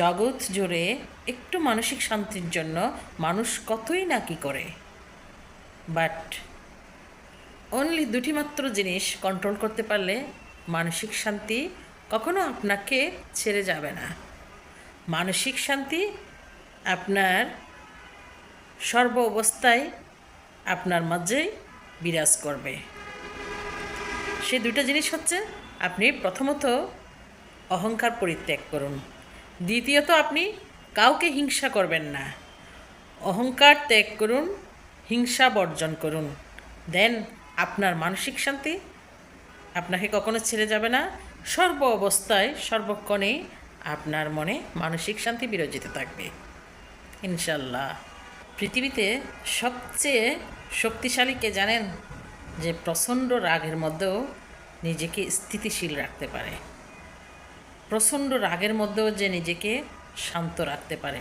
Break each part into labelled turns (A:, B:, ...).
A: জগৎ জুড়ে একটু মানসিক শান্তির জন্য মানুষ কতই না কি করে। বাট অনলি দুটি মাত্র জিনিস কন্ট্রোল করতে পারলে মানসিক শান্তি কখনো আপনাকে ছেড়ে যাবে না। মানসিক শান্তি আপনার সর্ব অবস্থায় আপনার মাঝেই বিরাজ করবে। সে দুইটা জিনিস হচ্ছে, আপনি প্রথমত অহংকার পরিত্যাগ করুন। দ্বিতীয়ত আপনি কাউকে হিংসা করবেন না। অহংকার ত্যাগ করুন, হিংসা বর্জন করুন। দেন আপনার মানসিক শান্তি আপনাকে কখনো ছেড়ে যাবে না। সর্ব অবস্থায়, সর্বক্ষণে আপনার মনে মানসিক শান্তি বিরাজিত থাকবে। ইনশাল্লাহ পৃথিবীতে সবচেয়ে শক্তিশালী কে জানেন? যে প্রচণ্ড রাগের মধ্যেও নিজেকে স্থিতিশীল রাখতে পারে। প্রচণ্ড রাগের মধ্যেও যে নিজেকে শান্ত রাখতে পারে,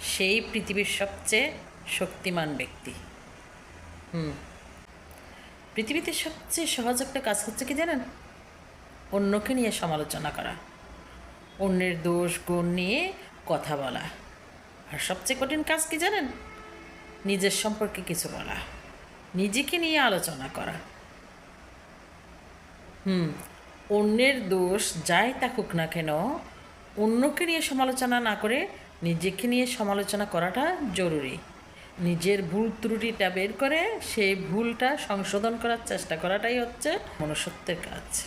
A: সেই পৃথিবীর সবচেয়ে শক্তিমান ব্যক্তি। হুম। পৃথিবীতে সবচেয়ে সহজ একটা কাজ হচ্ছে কি জানেন? অন্যকে নিয়ে সমালোচনা করা। অন্যের দোষ, গুণ নিয়ে কথা বলা। আর সবচেয়ে কঠিন কাজ কি জানেন? নিজের সম্পর্কে কিছু বলা। নিজেকে নিয়ে আলোচনা করা। হুম। অন্যের দোষ যাই থাকুক না কেন, অন্যকে নিয়ে সমালোচনা না করে নিজেকে নিয়ে সমালোচনা করাটা জরুরি। নিজের ভুল ত্রুটিটা বের করে সেই ভুলটা সংশোধন করার চেষ্টা করাটাই হচ্ছে মনুষ্যত্বের কাজ।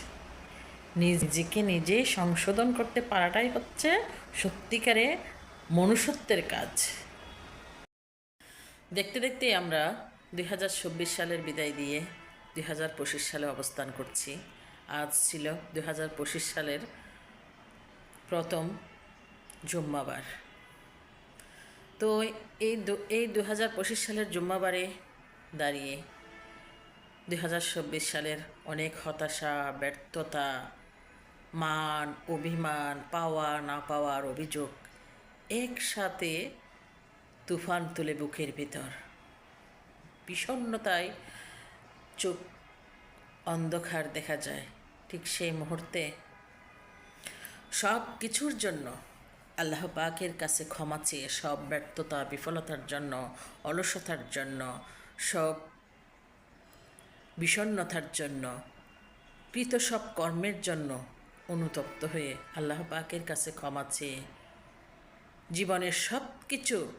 A: নিজেকে নিজে সংশোধন করতে পারাটাই হচ্ছে সত্যিকারে মনুষ্যত্বের কাজ। দেখতে দেখতে আমরা দুই হাজার চব্বিশ সালের বিদায় দিয়ে দুই হাজার পঁচিশ সালে অবস্থান করছি। আজ ছিল দুই হাজার পঁচিশ সালের প্রথম জুম্মাবার। তো এই এই দু হাজার পঁচিশ সালের জুম্মাবারে দাঁড়িয়ে দুই হাজার চব্বিশ সালের অনেক হতাশা, ব্যর্থতা, মান, অভিমান, পাওয়া, না পাওয়ার অভিযোগ একসাথে তুফান তুলে বুকের ভিতর। বিষণ্ণতায় চোখ অন্ধকার দেখা যায়। ঠিক সেই মুহূর্তে সব কিছুর জন্য আল্লাহ পাকের কাছে ক্ষমা চেয়ে, সব ব্যর্থতা, বিফলতার জন্য, অলসতার জন্য, সব বিষণ্ণতার জন্য কৃত সব কর্মের জন্য অনুতপ্ত হয়ে আল্লাহ পাকের কাছে ক্ষমা চেয়ে জীবনের সব কিছু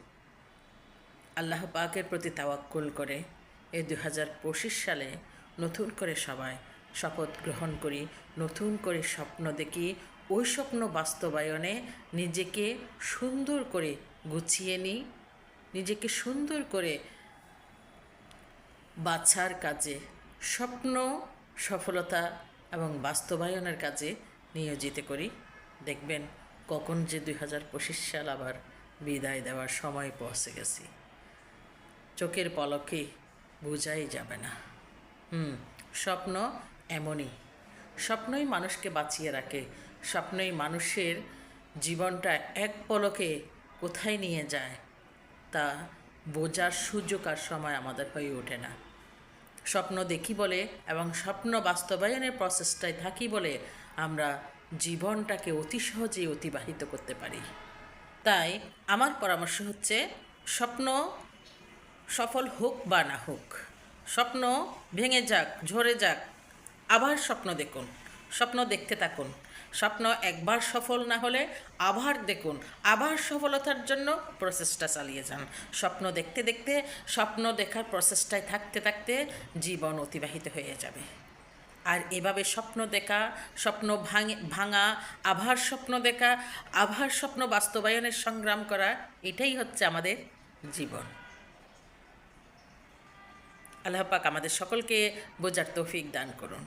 A: আল্লাহ পাকের প্রতি তাওয়াক্কুল করে। এই দু হাজার পঁচিশ সালে নতুন করে সবাই শপথ গ্রহণ করি। নতুন করে স্বপ্ন দেখি। ওই স্বপ্ন বাস্তবায়নে নিজেকে সুন্দর করে গুছিয়ে নিই। নিজেকে সুন্দর করে বাছার কাজে, স্বপ্ন, সফলতা এবং বাস্তবায়নের কাজে নিয়োজিত করি। দেখবেন কখন যে দুই হাজার পঁচিশ সাল আবার বিদায় দেওয়ার সময় পৌঁছে গেছি। চোখের পলকে বোঝাই যাবে না। হুম, স্বপ্ন এমনই। স্বপ্নই মানুষকে বাঁচিয়ে রাখে। স্বপ্নই মানুষের জীবনটা এক পলকে কোথায় নিয়ে যায়, তা বোঝার সুযোগ আর সময় আমাদের হয়ে ওঠে না। স্বপ্ন দেখি বলে এবং স্বপ্ন বাস্তবায়নের প্রসেসটায় থাকি বলে আমরা জীবনটাকে অতি সহজেই অতিবাহিত করতে পারি। তাই আমার পরামর্শ হচ্ছে, স্বপ্ন সফল হোক বা না হোক, স্বপ্ন ভেঙে যাক, ঝরে যাক আবার স্বপ্ন দেখুন, স্বপ্ন দেখতে থাকুন। স্বপ্ন একবার সফল না হলে আবার দেখুন, আবার সফলতার জন্য প্রসেসটা চালিয়ে যান। স্বপ্ন দেখতে দেখতে, স্বপ্ন দেখার প্রসেসটায় থাকতে থাকতে জীবন অতিবাহিত হয়ে যাবে। আর এভাবে স্বপ্ন দেখা, স্বপ্ন ভাঙে, ভাঙা আভার স্বপ্ন দেখা আভার স্বপ্ন বাস্তবায়নের সংগ্রাম করা, এটাই হচ্ছে আমাদের জীবন। আল্লাহ পাক আমাদের সকলকে বোঝার তৌফিক দান করুন।